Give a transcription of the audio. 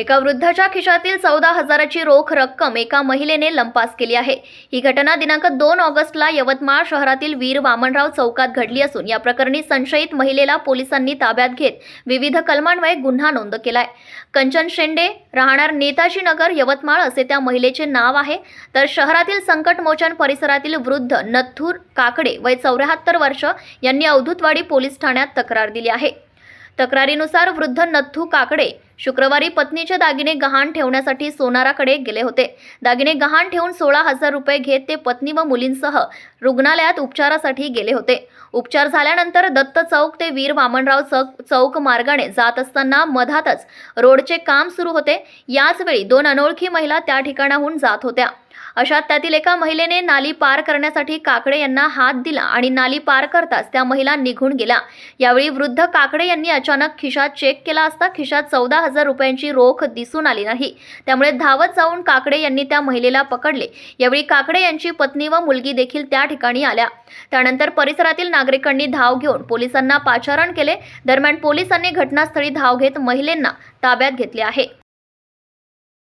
एका वृद्धाच्या खिशातील चौदा हजाराची रोख रक्कम एका महिलेने लंपास केली आहे. ही घटना दिनांक दोन ऑगस्टला यवतमाळ शहरातील वीर वामनराव चौकात घडली असून या प्रकरणी संशयित महिलेला पोलिसांनी ताब्यात घेत विविध कलमान्वये गुन्हा नोंद केलाय. कंचन शेंडे राहणार नेताजी नगर यवतमाळ असे त्या महिलेचे नाव आहे. तर शहरातील संकटमोचन परिसरातील वृद्ध नथूर काकडे वय चौऱ्याहत्तर वर्ष यांनी अवधूतवाडी पोलीस ठाण्यात तक्रार दिली आहे. तक्रारीनुसार वृद्ध नथू काकडे शुक्रवारी पत्नीचे दागिने गहाण ठेवण्यासाठी सोनाराकडे गेले होते. दागिने गहाण ठेवून सोळा हजार रुपये घेत ते पत्नी व मुलींसह रुग्णालयात उपचारासाठी गेले होते. उपचार झाल्यानंतर दत्त चौक ते वीर वामनराव चौक चौक मार्गाने जात असताना मधातच रोडचे काम सुरू होते. याचवेळी दोन अनोळखी महिला त्या ठिकाणाहून जात होत्या. अशात त्यातील एका महिलेने नाली पार करण्यासाठी काकडे यांना हात दिला आणि नाली पार करताच त्या महिला निघून गेल्या. यावेळी वृद्ध काकडे यांनी अचानक खिशात चेक केला असता खिशात चौदा हजार रुपयांची रोख दिसून आली नाही. त्यामुळे धावत जाऊन काकडे यांनी त्या महिलेला पकडले. यावेळी काकडे यांची पत्नी व मुलगी देखील त्या ठिकाणी आल्या. त्यानंतर परिसरातील नागरिकांनी धाव घेऊन पोलिसांना पाचारण केले. दरम्यान पोलिसांनी घटनास्थळी धाव घेत महिलेंना ताब्यात घेतले आहे.